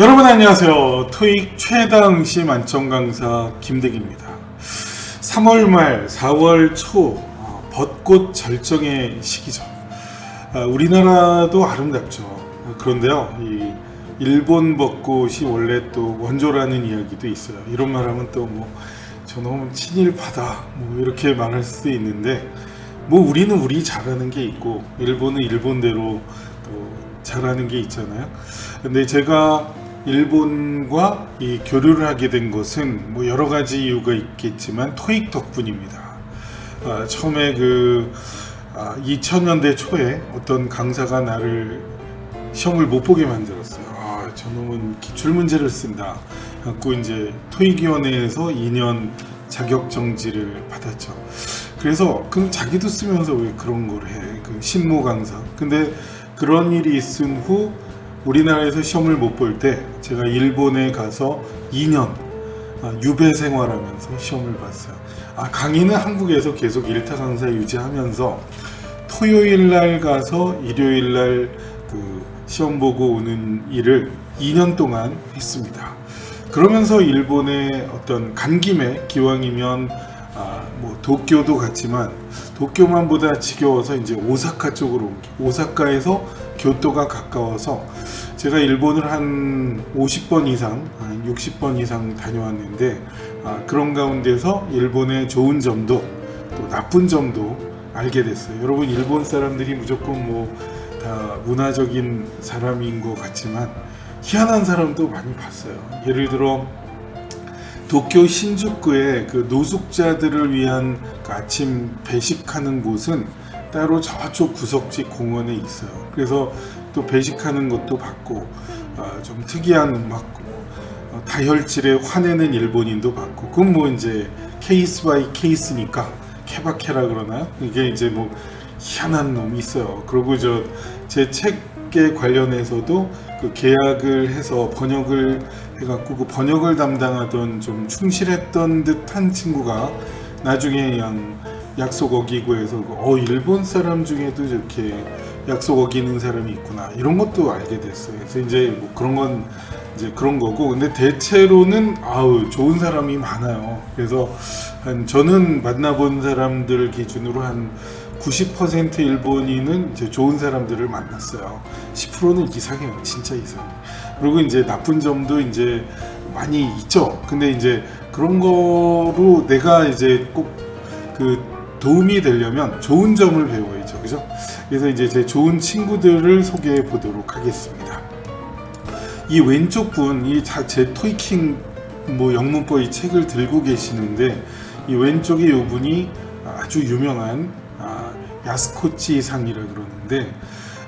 여러분 안녕하세요. 토익 최다 응시 만점 강사 김대기입니다. 3월 말 4월 초 어, 벚꽃 절정의 시기죠. 아, 우리나라도 아름답죠. 그런데요, 이 일본 벚꽃이 원래 또 원조라는 이야기도 있어요. 이런 말하면 또 뭐 저놈 친일파다 뭐 이렇게 말할 수도 있는데 뭐 우리는 우리 잘하는 게 있고 일본은 일본대로 또 잘하는 게 있잖아요. 근데 제가 일본과 이 교류를 하게 된 것은 뭐 여러 가지 이유가 있겠지만 토익 덕분입니다. 아, 처음에 그 아, 2000년대 초에 어떤 강사가 나를 시험을 못 보게 만들었어요. 아, 저놈은 기출 문제를 쓴다. 갖고 이제 토익위원회에서 2년 자격 정지를 받았죠. 그래서 그 자기도 쓰면서 왜 그런 걸 해? 그 신모 강사. 근데 그런 일이 있은 후 우리나라에서 시험을 못 볼 때 제가 일본에 가서 2년 아, 유배 생활하면서 시험을 봤어요. 아, 강의는 한국에서 계속 일타 강사 유지하면서 토요일 날 가서 일요일 날 그 시험 보고 오는 일을 2년 동안 했습니다. 그러면서 일본의 어떤 간 김에 기왕이면 아, 뭐 도쿄도 갔지만 도쿄만보다 지겨워서 이제 오사카 쪽으로. 오사카에서 교토가 가까워서 제가 일본을 한 50번 이상, 한 60번 이상 다녀왔는데 아, 그런 가운데서 일본의 좋은 점도 또 나쁜 점도 알게 됐어요. 여러분 일본 사람들이 무조건 뭐 다 문화적인 사람인 것 같지만 희한한 사람도 많이 봤어요. 예를 들어 도쿄 신주쿠에 그 노숙자들을 위한 그 아침 배식하는 곳은 따로 저쪽 구석지 공원에 있어요. 그래서 또 배식하는 것도 봤고 아, 좀 특이한 음악 어, 다혈질에 화내는 일본인도 봤고 그건 뭐 이제 케이스 바이 케이스니까 케바케라 그러나요? 이게 이제 뭐 희한한 놈이 있어요. 그리고 저 제 책에 관련해서도 그 계약을 해서 번역을 해갖고 그 번역을 담당하던 좀 충실했던 듯한 친구가 나중에 그냥 약속 어기고 해서 어 일본 사람 중에도 이렇게 약속 어기는 사람이 있구나 이런 것도 알게 됐어요. 그래서 이제 뭐 그런 건 이제 그런 거고 근데 대체로는 아우 좋은 사람이 많아요. 그래서 한 저는 만나본 사람들 기준으로 한 90% 일본인은 이제 좋은 사람들을 만났어요. 10%는 이상해요. 진짜 이상해. 그리고 이제 나쁜 점도 이제 많이 있죠. 근데 이제 그런 거로 내가 이제 꼭 그 도움이 되려면 좋은 점을 배워야죠. 그죠? 그래서 이제 제 좋은 친구들을 소개해 보도록 하겠습니다. 이 왼쪽 분, 이 제 토이킹 뭐 영문법 이 책을 들고 계시는데 이 왼쪽에 이 분이 아주 유명한 아, 야스코치 상이라 그러는데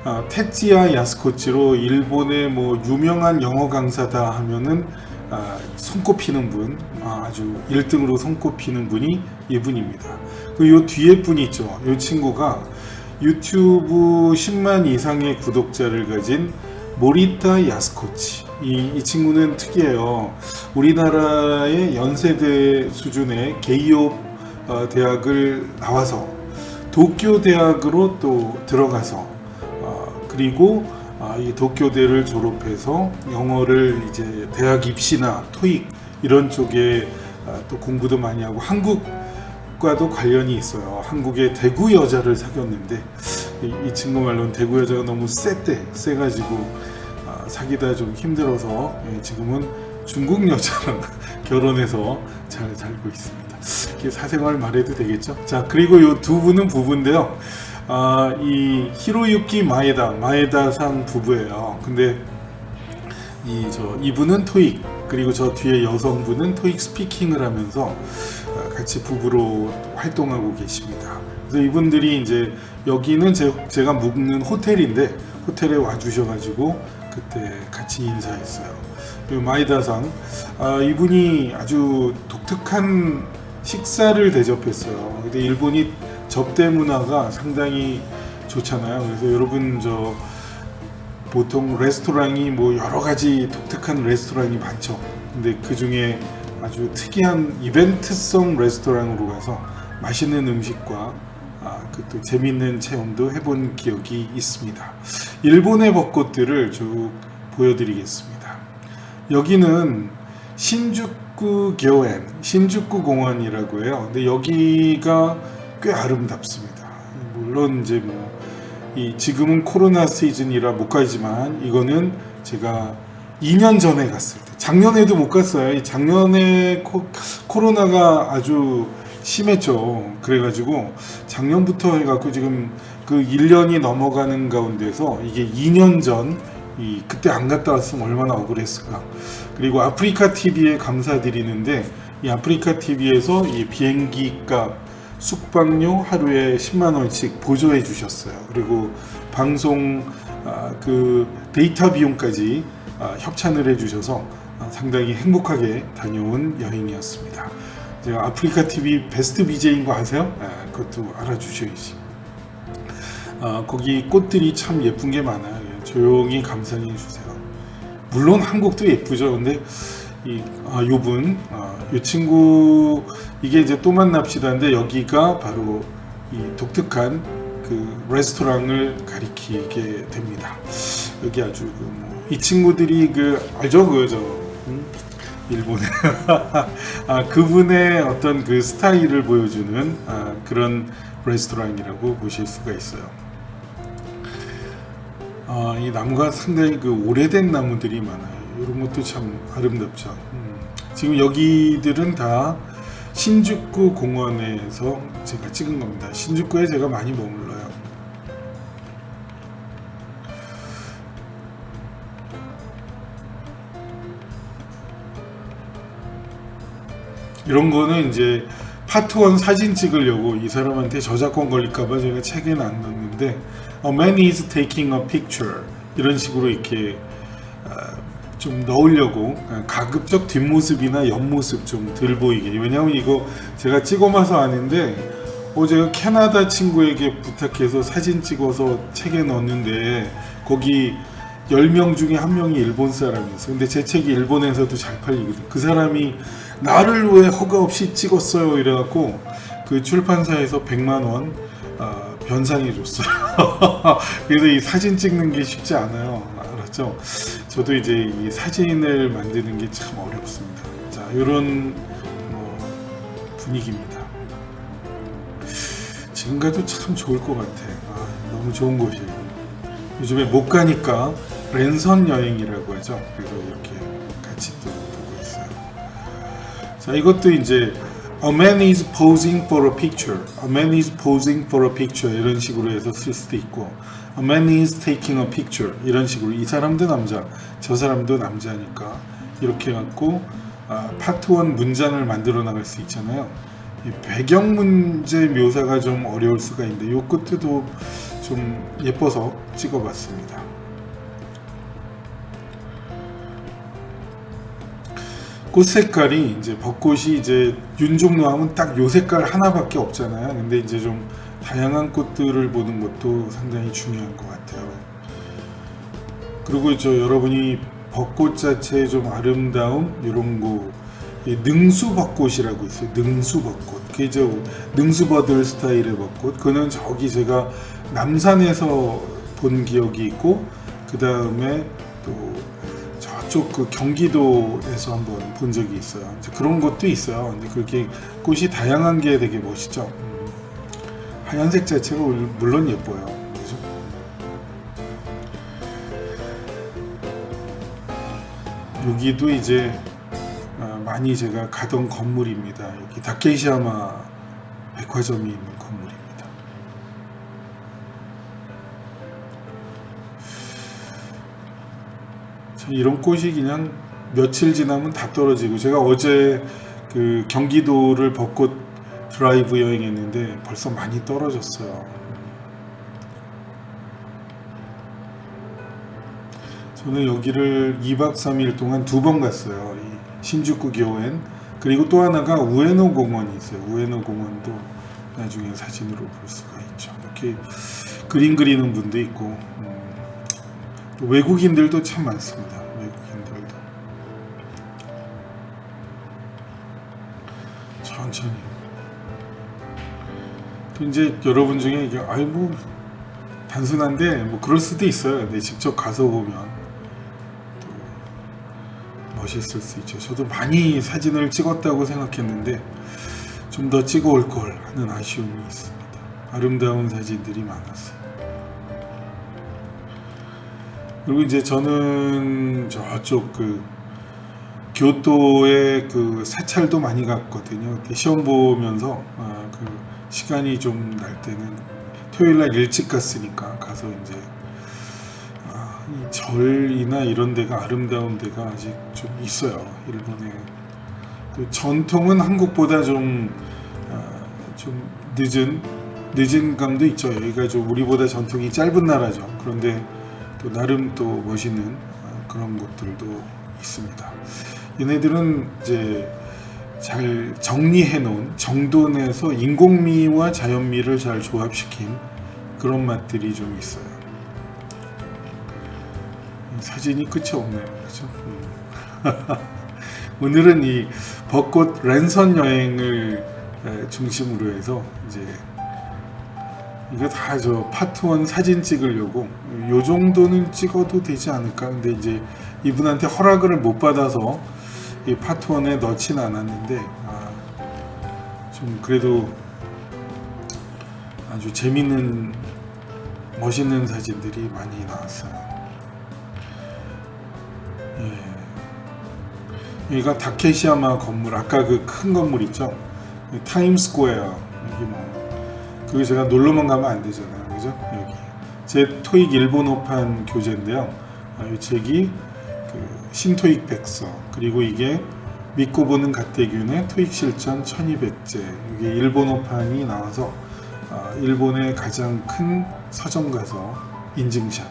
아, 테찌야 야스코치로 일본의 뭐 유명한 영어 강사다 하면은 아, 손꼽히는 분, 아, 주 1등으로 손꼽히는 분이 이분입니다. 그요 뒤에 분 있죠. 이 친구가 유튜브 10만 이상의 구독자를 가진 모리타 야스코치. 이, 이 친구는 특이해요. 우리나라의 연세대 수준의 게이오 어, 대학을 나와서 도쿄 대학으로 또 들어가서 어, 그리고 아, 이 도쿄대를 졸업해서 영어를 이제 대학 입시나 토익 이런 쪽에 아, 또 공부도 많이 하고 한국 과도 관련이 있어요. 한국의 대구 여자를 사귀었는데 이, 이 친구 말로는 대구 여자가 너무 쎄대 쎄가지고 아, 사귀다 좀 힘들어서 예, 지금은 중국 여자랑 결혼해서 잘 살고 있습니다. 이게 사생활 말해도 되겠죠? 자 그리고 이 두 분은 부부인데요. 아, 이 히로유키 마에다, 마에다상 부부예요. 근데 이 저 이분은 토익 그리고 저 뒤에 여성분은 토익 스피킹을 하면서 아, 같이 부부로 활동하고 계십니다. 그래서 이분들이 이제 여기는 제, 제가 묵는 호텔인데 호텔에 와주셔가지고 그때 같이 인사했어요. 마이다상 아, 이분이 아주 독특한 식사를 대접했어요. 근데 일본이 접대 문화가 상당히 좋잖아요. 그래서 여러분 저 보통 레스토랑이 뭐 여러 가지 독특한 레스토랑이 많죠. 근데 그 중에 아주 특이한 이벤트성 레스토랑으로 가서 맛있는 음식과 아, 그또 재밌는 체험도 해본 기억이 있습니다. 일본의 벚꽃들을 쭉 보여드리겠습니다. 여기는 신주쿠 교엔, 신주쿠 공원이라고 해요. 근데 여기가 꽤 아름답습니다. 물론 이제 뭐, 이 지금은 코로나 시즌이라 못 가지만 이거는 제가 2년 전에 갔을 때, 작년에도 못 갔어요. 이 작년에 코, 코로나가 아주 심했죠. 그래가지고 작년부터 해갖고 지금 그 1년이 넘어가는 가운데서 이게 2년 전, 이 그때 안 갔다 왔으면 얼마나 억울했을까. 그리고 아프리카 TV에 감사드리는데 이 아프리카 TV에서 이 비행기 값 숙박료 하루에 10만 원씩 보조해 주셨어요. 그리고 방송 아, 그 데이터 비용까지 아, 협찬을 해 주셔서 아, 상당히 행복하게 다녀온 여행이었습니다. 제가 아프리카 TV 베스트 BJ인 거 아세요? 아, 그것도 알아주셔야지. 아, 거기 꽃들이 참 예쁜 게 많아요. 예, 조용히 감상해 주세요. 물론 한국도 예쁘죠. 근데 이 아, 요분, 아, 요 친구 이게 이제 또 만납시다인데 여기가 바로 이 독특한 그 레스토랑을 가리키게 됩니다. 여기 아주 그 뭐, 이 친구들이 그 알죠 그저 음? 일본의 아, 그분의 어떤 그 스타일을 보여주는 아, 그런 레스토랑이라고 보실 수가 있어요. 아, 이 나무가 상당히 그 오래된 나무들이 많아요. 이런 것도 참 아름답죠. 음. 지금 여기들은 다 신주쿠 공원에서 제가 찍은 겁니다. 신주쿠에 제가 많이 머물러요. 이런 거는 이제 파트 1 사진 찍으려고 이 사람한테 저작권 걸릴까봐 제가 책에는 안 넣었는데 A man is taking a picture 이런 식으로 이렇게 아, 좀 넣으려고 아, 가급적 뒷모습이나 옆모습 좀 덜 보이게 왜냐면 이거 제가 찍어봐서 아는데 어 제가 캐나다 친구에게 부탁해서 사진 찍어서 책에 넣었는데 거기 10명 중에 한 명이 일본 사람이었어. 근데 제 책이 일본에서도 잘 팔리거든. 그 사람이 나를 왜 허가 없이 찍었어요? 이래갖고 그 출판사에서 100만 원 아, 변상해 줬어요. 그래서 이 사진 찍는 게 쉽지 않아요. 알았죠? 저도 이제 이 사진을 만드는 게 참 어렵습니다. 자, 이런 뭐 분위기입니다. 지금 가도 참 좋을 것 같아. 아, 너무 좋은 곳이에요. 요즘에 못 가니까 랜선 여행이라고 하죠. 그래서 이렇게 같이 또. 자, 이것도 이제 A man is posing for a picture. A man is posing for a picture. 이런 식으로 해서 쓸 수도 있고 A man is taking a picture. 이런 식으로 이 사람도 남자, 저 사람도 남자니까 이렇게 해갖고 아, 파트 1 문장을 만들어 나갈 수 있잖아요. 이 배경 문제 묘사가 좀 어려울 수가 있는데 요 끝도 좀 예뻐서 찍어봤습니다. 꽃 색깔이 이제 벚꽃이 이제 윤종로 하면 딱 요 색깔 하나밖에 없잖아요. 근데 이제 좀 다양한 꽃들을 보는 것도 상당히 중요한 것 같아요. 그리고 저 여러분이 벚꽃 자체의 좀 아름다움 이런 거이 능수 벚꽃이라고 있어요. 능수 벚꽃. 그게 저 능수버들 스타일의 벚꽃. 그는 저기 제가 남산에서 본 기억이 있고 그 다음에 또 저쪽 그 경기도에서 한번 본 적이 있어요. 이제 그런 것도 있어요. 근데 그렇게 꽃이 다양한 게 되게 멋있죠. 음. 하얀색 자체가 물- 물론 예뻐요. 그죠? 여기도 이제 어, 많이 제가 가던 건물입니다. 여기 다케이시야마 백화점이 있는 건물입니다. 참 이런 꽃이 그냥 며칠 지나면 다 떨어지고 제가 어제 그 경기도를 벚꽃 드라이브 여행했는데 벌써 많이 떨어졌어요. 저는 여기를 2박 3일 동안 두 번 갔어요. 이 신주쿠 교엔 그리고 또 하나가 우에노 공원이 있어요. 우에노 공원도 나중에 사진으로 볼 수가 있죠. 이렇게 그림 그리는 분도 있고 음, 또 외국인들도 참 많습니다. 외국인들도 천천히. 또 이제 여러분 중에 이게 아이 뭐 단순한데 뭐 그럴 수도 있어요. 근데 직접 가서 보면 또 멋있을 수 있죠. 저도 많이 사진을 찍었다고 생각했는데 좀 더 찍어올 걸 하는 아쉬움이 있습니다. 아름다운 사진들이 많았어요. 그리고 이제 저는 저쪽 그 교토에 그 사찰도 많이 갔거든요. 시험 보면서 아, 그 시간이 좀 날 때는 토요일 날 일찍 갔으니까 가서 이제 아, 이 절이나 이런 데가 아름다운 데가 아직 좀 있어요. 일본에 그 전통은 한국보다 좀, 아, 좀 늦은 늦은 감도 있죠. 여기가 좀 우리보다 전통이 짧은 나라죠. 그런데 또 나름 또 멋있는 아, 그런 것들도 있습니다. 얘네들은 이제 잘 정리해 놓은 정돈해서 인공미와 자연미를 잘 조합시킨 그런 맛들이 좀 있어요. 사진이 끝이 없네요. 그죠? 음. 오늘은 이 벚꽃 랜선 여행을 에, 중심으로 해서 이제 이거 다저 파트 원 사진 찍으려고 요 정도는 찍어도 되지 않을까 근데 이제 이분한테 허락을 못 받아서 이 파트 원에 넣진 않았는데 아, 좀 그래도 아주 재밌는 멋있는 사진들이 많이 나왔어요. 예. 여기가 다케시야마 건물 아까 그 큰 건물 있죠? 타임스퀘어 여기 뭐 그게 제가 놀러만 가면 안 되잖아요. 그죠? 여기. 제 토익 일본어판 교재인데요. 아, 이 책이 그 신토익 백서 그리고 이게 믿고 보는 갓대균의 토익 실전 1200제 이게 일본어판이 나와서 아, 일본의 가장 큰 서점 가서 인증샷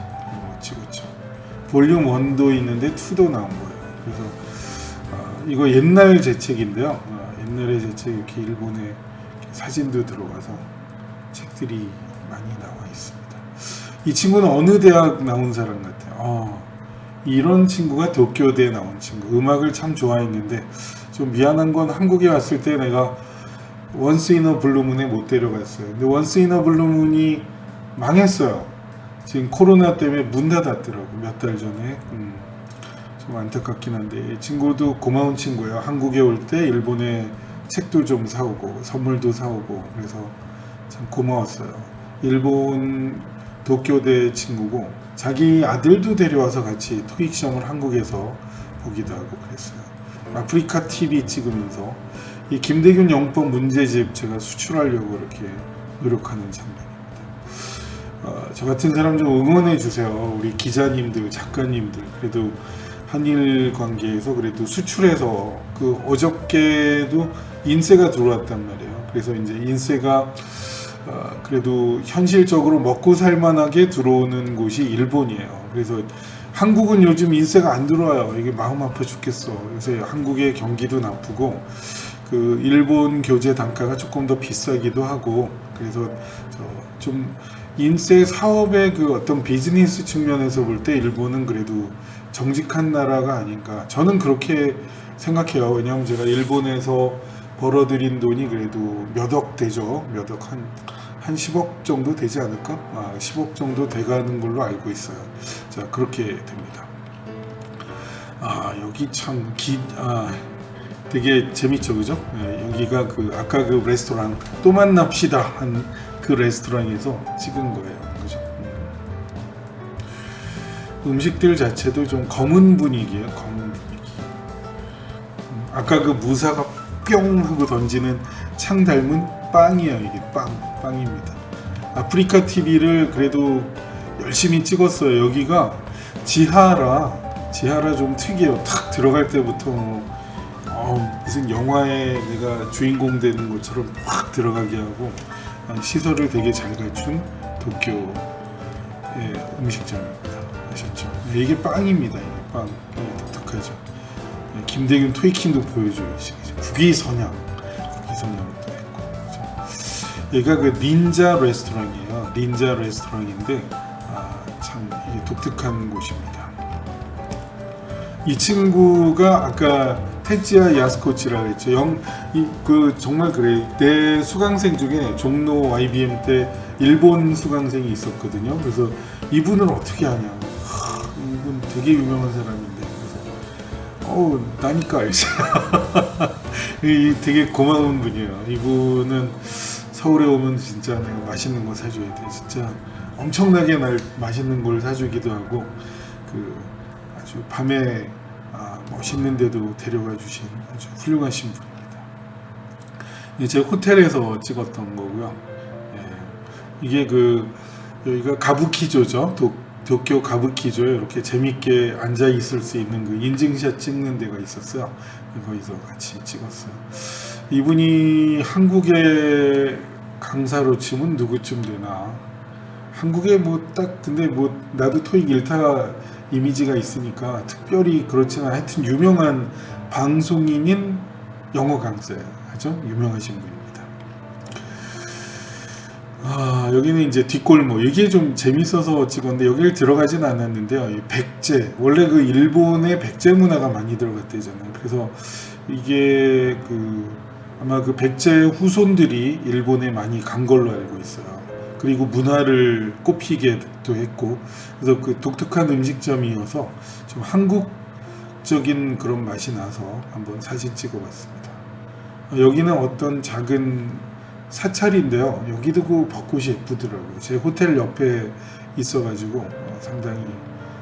찍었죠. 볼륨 1도 있는데 2도 나온 거예요. 그래서 아, 이거 옛날 제 책인데요. 아, 옛날에 제 책 이렇게 일본에 사진도 들어가서 책들이 많이 나와 있습니다. 이 친구는 어느 대학 나온 사람 같아요. 어, 이런 친구가 도쿄대에 나온 친구. 음악을 참 좋아했는데 좀 미안한 건 한국에 왔을 때 내가 원스 이너 블루문에 못 데려갔어요. 근데 원스 이너 블루문이 망했어요. 지금 코로나 때문에 문 닫았더라고 몇 달 전에. 음, 좀 안타깝긴 한데 이 친구도 고마운 친구예요. 한국에 올 때 일본에 책도 좀 사오고 선물도 사오고 그래서 참 고마웠어요. 일본 도쿄대 친구고 자기 아들도 데려와서 같이 토익 시험을 한국에서 보기도 하고 그랬어요. 아프리카 TV 찍으면서 이 김대균 영법 문제집 제가 수출하려고 이렇게 노력하는 장면입니다. 어, 저 같은 사람 좀 응원해 주세요. 우리 기자님들, 작가님들 그래도 한일 관계에서 그래도 수출해서 그 어저께도 인세가 들어왔단 말이에요. 그래서 이제 인세가 어, 그래도 현실적으로 먹고 살만하게 들어오는 곳이 일본이에요. 그래서 한국은 요즘 인세가 안 들어와요. 이게 마음 아파 죽겠어. 그래서 한국의 경기도 나쁘고 그 일본 교재 단가가 조금 더 비싸기도 하고 그래서 저좀 인세 사업의 그 어떤 비즈니스 측면에서 볼 때 일본은 그래도 정직한 나라가 아닌가 저는 그렇게 생각해요. 왜냐하면 제가 일본에서 벌어들인 돈이 그래도 몇 억 되죠. 몇 억 한, 한 10억 정도 되지 않을까? 아, 10억 정도 돼가는 걸로 알고 있어요. 자, 그렇게 됩니다. 아, 여기 참 기, 아, 되게 재밌죠, 그죠? 예, 여기가 그, 아까 그 레스토랑, 또 만납시다 한 그 레스토랑에서 찍은 거예요. 그죠? 음. 음식들 자체도 좀 검은 분위기예요, 검은 분위기. 음, 아까 그 무사가 뿅 하고 던지는 창 닮은 빵이에요. 이게 빵, 빵입니다. 아프리카 TV를 그래도 열심히 찍었어요. 여기가 지하라, 지하라 좀 특이해요. 탁 들어갈 때부터 어, 무슨 영화에 내가 주인공 되는 것처럼 확 들어가게 하고 아, 시설을 되게 잘 갖춘 도쿄의 음식점입니다. 아셨죠? 네, 이게 빵입니다. 이게 빵, 이게 독특하죠. 네, 김대균 토이킹도 보여줘요. 국위 선양, 국위 선양도 있고. 그죠? 얘가 그 닌자 레스토랑이에요. 닌자 레스토랑인데 아, 참 독특한 곳입니다. 이 친구가 아까 테지야 야스코치라고 했죠. 영, 이, 그, 정말 그래. 내 수강생 중에 종로 IBM 때 일본 수강생이 있었거든요. 그래서 이분은 어떻게 하냐. 하, 이분 되게 유명한 사람인데. 그래서, 어우 나니까 알지. 이 되게 고마운 분이에요. 이분은 서울에 오면 진짜 내가 맛있는 거 사줘야 돼. 진짜 엄청나게 날 맛있는 걸 사주기도 하고 그 아주 밤에 아, 멋있는 데도 데려가 주신 아주 훌륭하신 분입니다. 이게 제 호텔에서 찍었던 거고요. 예. 이게 그 여기가 가부키조죠. 도, 도쿄 가부키조에 이렇게 재밌게 앉아 있을 수 있는 그 인증샷 찍는 데가 있었어요. 거기서 같이 찍었어요. 이분이 한국의 강사로 치면 누구쯤 되나? 한국에 뭐 딱 근데 뭐 나도 토익 1타 이미지가 있으니까 특별히 그렇지만 하여튼 유명한 방송인인 영어 강사예요. 그죠? 유명하신 분입니다. 아, 여기는 이제 뒷골목. 이게 좀 재밌어서 찍었는데 여기를 들어가진 않았는데요. 이 백제. 원래 그 일본의 백제 문화가 많이 들어갔대잖아요. 그래서 이게 그 아마 그 백제 후손들이 일본에 많이 간 걸로 알고 있어요. 그리고 문화를 꼽히게도 했고 그래서 그 독특한 음식점이어서 좀 한국적인 그런 맛이 나서 한번 사진 찍어봤습니다. 어, 여기는 어떤 작은 사찰인데요. 여기도 그 벚꽃이 예쁘더라고요. 제 호텔 옆에 있어가지고 어, 상당히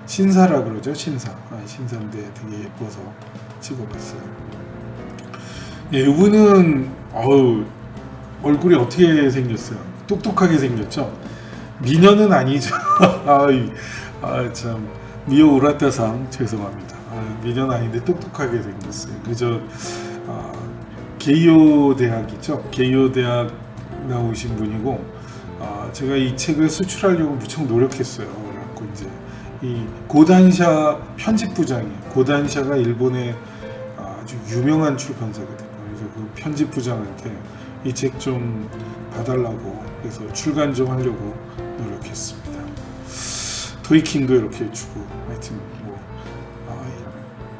신사라 그러죠. 신사. 아, 신사인데 되게 예뻐서 찍어봤어요. 예, 이분은 어우 얼굴이 어떻게 생겼어요? 똑똑하게 생겼죠. 미녀는 아니죠. 아이, 아, 참 미오 우라타상 죄송합니다. 아, 미녀는 아닌데 똑똑하게 생겼어요. 그저 아, 게이오 대학이죠. 게이오 대학 나오신 분이고 아, 제가 이 책을 수출하려고 무척 노력했어요. 그래갖고 이제 이 고단샤 편집부장이에요. 고단샤가 일본의 아주 유명한 출판사거든요. 그래서 그 편집 부장한테 이 책 좀 봐달라고 그래서 출간 좀 하려고 노력했습니다. 토이킹도 이렇게 주고 하여튼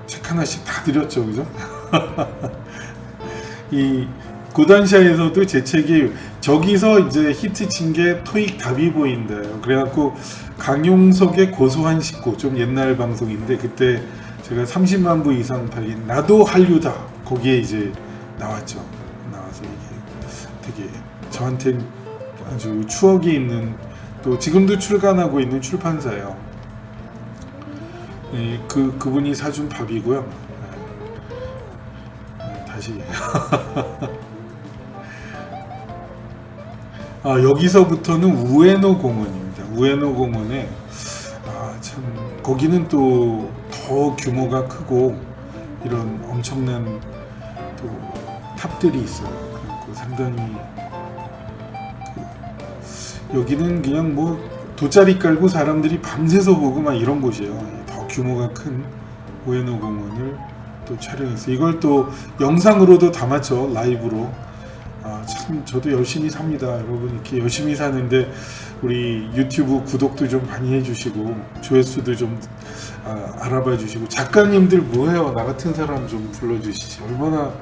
뭐책 하나씩 다 드렸죠, 그죠? 이 고단샤에서도 제 책이 저기서 이제 히트 친 게 토익 다비보인데요. 그래갖고 강용석의 고소한 식구 좀 옛날 방송인데 그때 제가 30만 부 이상 팔린 나도 한류다 거기에 이제 나왔죠. 나와서 이게 되게 저한텐 아주 추억이 있는 또 지금도 출간하고 있는 출판사예요. 네, 그 그분이 사준 밥이고요. 네. 네, 다시 아, 여기서부터는 우에노 공원입니다. 우에노 공원에 아, 참 거기는 또 더 규모가 크고 이런 엄청난 또 탑들이 있어요. 그래서 상당히 그, 여기는 그냥 뭐 돗자리 깔고 사람들이 밤새서 보고 막 이런 곳이에요. 더 규모가 큰 우에노 공원을 또 촬영했어요. 이걸 또 영상으로도 담았죠. 라이브로. 아, 참 저도 열심히 삽니다. 여러분 이렇게 열심히 사는데 우리 유튜브 구독도 좀 많이 해주시고 조회수도 좀 아, 알아봐 주시고 작가님들 뭐해요? 나 같은 사람 좀 불러주시지. 얼마나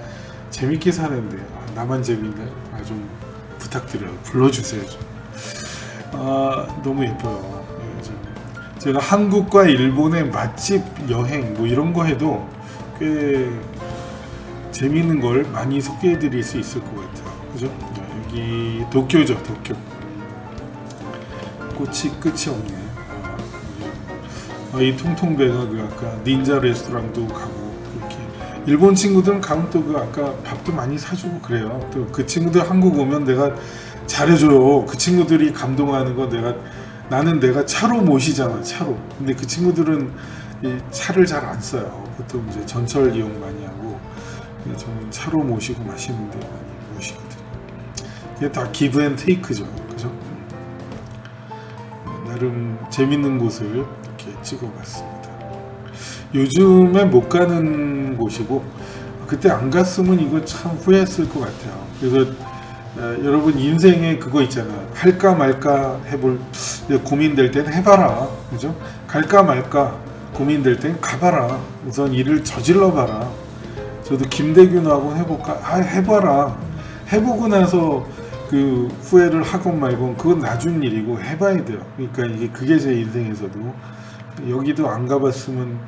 재밌게 사는데 아, 나만 재밌네. 아, 좀 부탁드려요. 불러주세요. 좀. 아, 너무 예뻐요. 네, 좀. 제가 한국과 일본의 맛집 여행 뭐 이런 거 해도 꽤 재미있는 걸 많이 소개해 드릴 수 있을 것 같아요. 그죠? 여기 도쿄죠, 도쿄. 꽃이 끝이 없네. 아, 이 통통배가 그 아까 닌자 레스토랑도 가고 일본 친구들은 가면 또 그 아까 밥도 많이 사주고 그래요. 또 그 친구들 한국 오면 내가 잘해줘요. 그 친구들이 감동하는 거 내가 나는 내가 차로 모시잖아 차로. 근데 그 친구들은 이 차를 잘 안 써요. 보통 이제 전철 이용 많이 하고 저는 차로 모시고 맛있는 데 많이 모시거든요. 이게 다 기브 앤 테이크죠. 그죠? 나름 재밌는 곳을 이렇게 찍어봤습니다. 요즘에 못 가는 곳이고 그때 안 갔으면 이거 참 후회했을 것 같아요. 그래서 어, 여러분 인생에 그거 있잖아요. 할까 말까 해볼 고민될 때는 해봐라. 그죠? 갈까 말까 고민될 땐 가봐라. 우선 일을 저질러 봐라. 저도 김대균하고 해볼까? 아, 해봐라. 해보고 나서 그 후회를 하건 말건 그건 나중 일이고 해봐야 돼요. 그러니까 이게 그게 제 인생에서도 여기도 안 가봤으면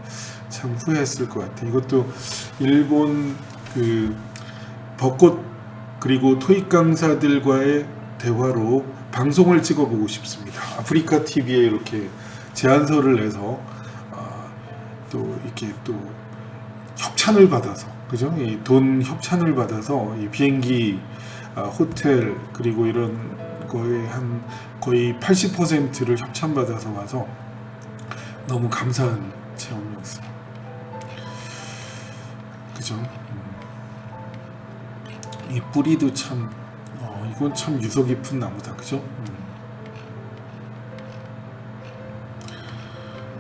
참 후회했을 것 같아. 이것도 일본 그 벚꽃 그리고 토익 강사들과의 대화로 방송을 찍어보고 싶습니다. 아프리카 TV에 이렇게 제안서를 내서 아, 또 이렇게 또 협찬을 받아서 그죠? 이 돈 협찬을 받아서 이 비행기 아, 호텔 그리고 이런 거에 한 거의 80%를 협찬 받아서 와서 너무 감사한 체험 그죠? 음. 이 뿌리도 참, 어, 이건 참 유서 깊은 나무다. 그죠? 음.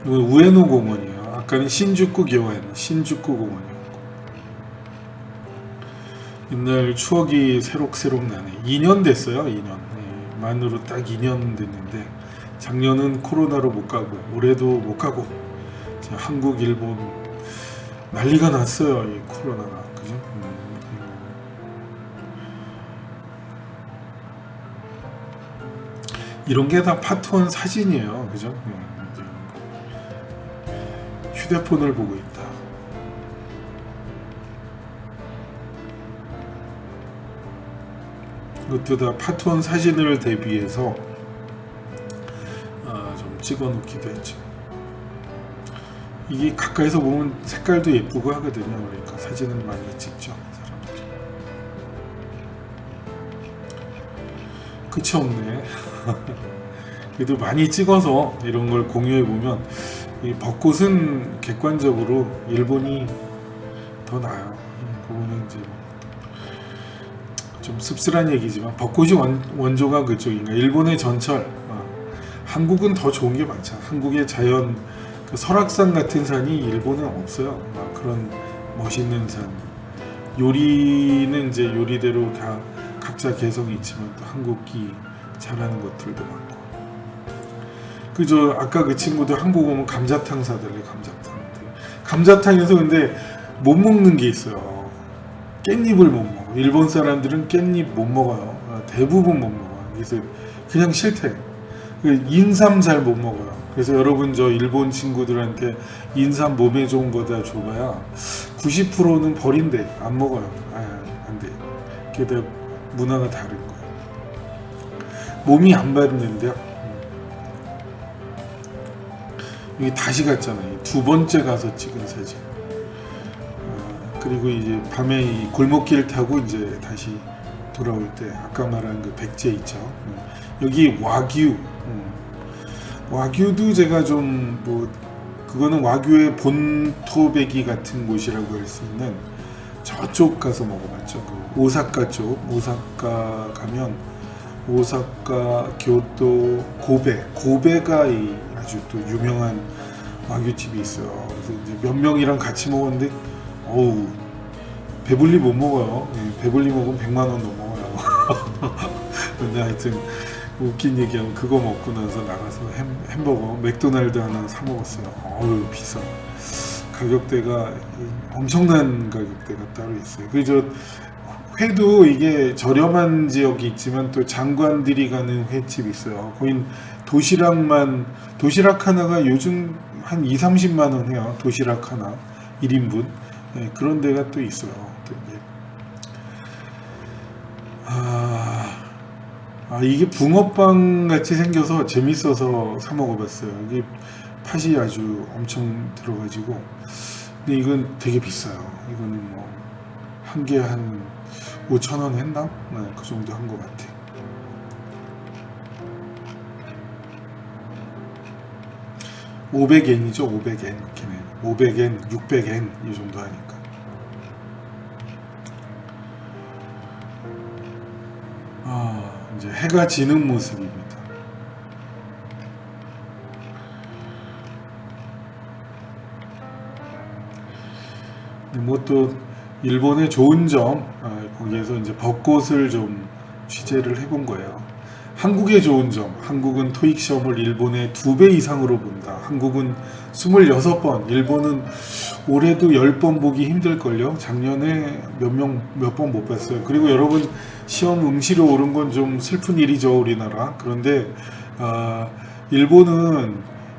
이건 우에노 공원이에요. 아까는 신주쿠 교원, 신주쿠 공원이었고. 옛날 추억이 새록새록 나네. 2년 됐어요, 2년. 네, 만으로 딱 2년 됐는데, 작년은 코로나로 못 가고, 올해도 못 가고, 한국, 일본 난리가 났어요, 이 코로나가. 그죠? 음, 이런 게 다 파트원 사진이에요. 그죠? 음, 휴대폰을 보고 있다. 이것도 다 파트원 사진을 대비해서 아, 좀 찍어 놓기도 했죠. 이게 가까이서 보면 색깔도 예쁘고 하거든요. 그러니까 사진을 많이 찍죠. 사람들이. 끝이 없네. 그래도 많이 찍어서 이런 걸 공유해 보면 이 벚꽃은 객관적으로 일본이 더 나아요. 음, 그거는 이제 좀 씁쓸한 얘기지만 벚꽃이 원, 원조가 그쪽인가 일본의 전철 어, 한국은 더 좋은 게 많잖아 한국의 자연 그 설악산 같은 산이 일본은 없어요 어, 그런 멋있는 산 요리는 이제 요리대로 다 각자 개성이 있지만 또 한국이 잘하는 것들도 많고 그저 아까 그 친구들 한국 오면 감자탕 사달래 감자탕 감자탕에서 근데 못 먹는 게 있어요 깻잎을 못 먹어. 일본 사람들은 깻잎 못 먹어요. 아, 대부분 못 먹어요. 그래서 그냥 싫대. 그 인삼 잘 못 먹어요. 그래서 여러분 저 일본 친구들한테 인삼 몸에 좋은 거다 줘봐야 90%는 버린대. 안 먹어요. 아, 안 돼. 그게 다 문화가 다른 거예요. 몸이 안 받는데요. 여기 다시 갔잖아요. 두 번째 가서 찍은 사진. 그리고 이제 밤에 이 골목길 타고 이제 다시 돌아올 때 아까 말한 그 백제 있죠. 음. 여기 와규. 음. 와규도 제가 좀 뭐 그거는 와규의 본토배기 같은 곳이라고 할 수 있는 저쪽 가서 먹어봤죠. 그 오사카 쪽. 오사카 가면 오사카, 교토, 고베. 고베가 이 아주 또 유명한 와규집이 있어요. 그래서 이제 몇 명이랑 같이 먹었는데 어우 배불리 못 먹어요. 예, 배불리 먹으면 100만 원 넘어요. 근데 하여튼 웃긴 얘기하면 그거 먹고 나서 나가서 햄, 햄버거 맥도날드 하나 사 먹었어요. 어우 비싸. 가격대가 엄청난 가격대가 따로 있어요. 그저 회도 이게 저렴한 지역이 있지만 또 장관들이 가는 횟집이 있어요. 거긴 도시락만 도시락 하나가 요즘 한 2, 30만 원 해요. 도시락 하나 1인분. 네, 그런 데가 또 있어요. 또 이게. 아, 아, 이게 붕어빵 같이 생겨서 재밌어서 사 먹어봤어요. 이게 팥이 아주 엄청 들어가지고. 근데 이건 되게 비싸요. 이거는 뭐, 한 개한 5천 원 했나? 네, 그 정도 한 것 같아. (500엔이죠) (500엔) 걔네 500엔, 600엔 이 정도 하니까. 해가 지는 모습입니다. 뭐또 일본의 좋은 점 아, 거기에서 이제 벚꽃을 좀 취재를 해본 거예요. 한국의 좋은 점, 한국은 토익 시험을 일본의 두 배 이상으로 본다. 한국은 26번, 일본은 올해도 10번 보기 힘들걸요. 작년에 몇 명, 몇 번 못 봤어요. 그리고 여러분, 시험 응시로 오른 건 좀 슬픈 일이죠, 우리나라. 그런데, 아, 일본은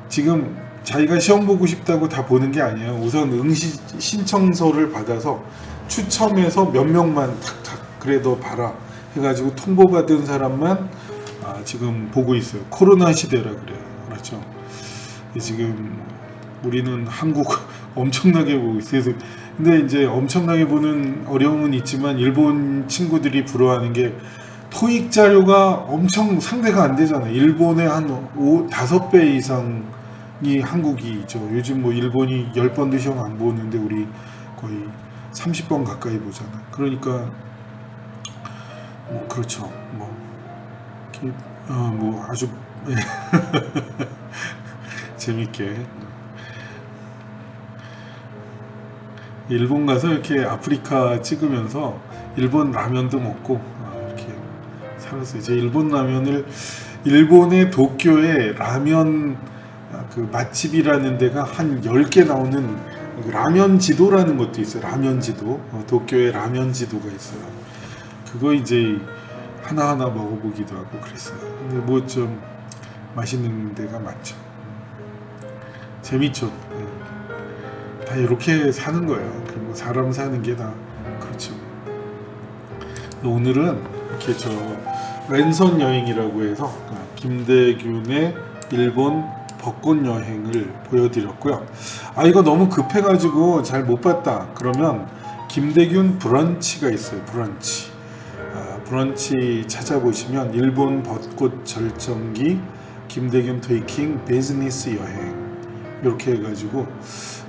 지금 자기가 시험 보고 싶다고 다 보는 게 아니에요. 우선 응시 신청서를 받아서 추첨해서 몇 명만 탁탁 그래 도 봐라 해가지고 통보받은 사람만 아, 지금 보고 있어요. 코로나 시대라 그래요. 그렇죠. 지금 우리는 한국 엄청나게 보고 있어요. 근데 이제 엄청나게 보는 어려움은 있지만 일본 친구들이 부러워하는 게 토익 자료가 엄청 상대가 안 되잖아요. 일본의 한 5, 5배 이상이 한국이 죠. 요즘 뭐 일본이 10번도 시험 안 보는데 우리 거의 30번 가까이 보잖아요. 그러니까 뭐 그렇죠. 뭐, 어, 뭐 아주 재밌게 일본 가서 이렇게 아프리카 찍으면서 일본 라면도 먹고 아, 이렇게 살았어요. 제 일본 라면을 일본의 도쿄에 라면 아, 그 맛집이라는 데가 한 10개 나오는 그 라면 지도라는 것도 있어요. 라면 지도. 어, 도쿄에 라면 지도가 있어요. 그거 이제 하나하나 먹어보기도 하고 그랬어요. 근데 뭐 좀 맛있는 데가 많죠. 재밌죠. 예. 다 이렇게 사는 거예요. 그리고 사람 사는 게 다 그렇죠. 오늘은 이렇게 저 랜선 여행이라고 해서 어, 김대균의 일본 벚꽃 여행을 보여드렸고요. 아 이거 너무 급해가지고 잘 못 봤다. 그러면 김대균 브런치가 있어요. 브런치. 아, 브런치 찾아보시면 일본 벚꽃 절정기 김대균 테이킹 비즈니스 여행 이렇게 해가지고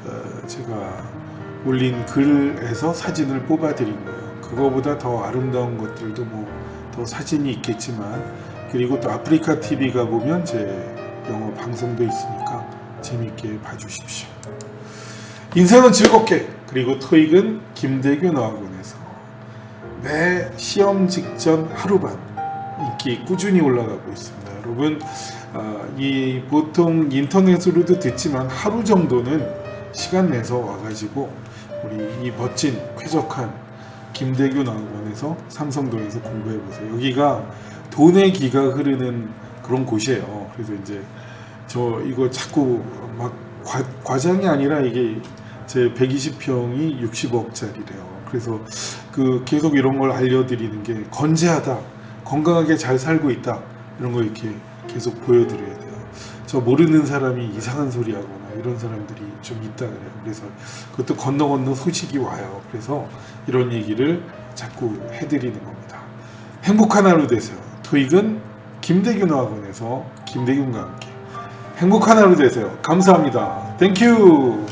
어, 제가 올린 글에서 사진을 뽑아드린 거예요. 그거보다 더 아름다운 것들도 뭐 더 사진이 있겠지만 그리고 또 아프리카 TV가 보면 제 영어 방송도 있으니까 재밌게 봐주십시오. 인생은 즐겁게 그리고 토익은 김대균 어학원에서 매 시험 직전 하루반 인기 꾸준히 올라가고 있습니다. 여러분 아, 이 보통 인터넷으로도 듣지만 하루 정도는 시간 내서 와가지고 우리 이 멋진 쾌적한 김대균 어학원에서 삼성동에서 공부해 보세요. 여기가 돈의 기가 흐르는 그런 곳이에요. 그래서 이제 저 이거 자꾸 막 과, 과장이 아니라 이게 제 120평이 60억짜리래요. 그래서 그 계속 이런 걸 알려드리는 게 건재하다, 건강하게 잘 살고 있다 이런 거 이렇게 계속 보여드려야 돼요. 저 모르는 사람이 이상한 소리 하거나 이런 사람들이 좀 있다 그래요. 그래서 그것도 건너 건너 소식이 와요. 그래서 이런 얘기를 자꾸 해드리는 겁니다. 행복한 하루 되세요. 토익은 김대균 학원에서 김대균과 함께 행복한 하루 되세요. 감사합니다. 땡큐.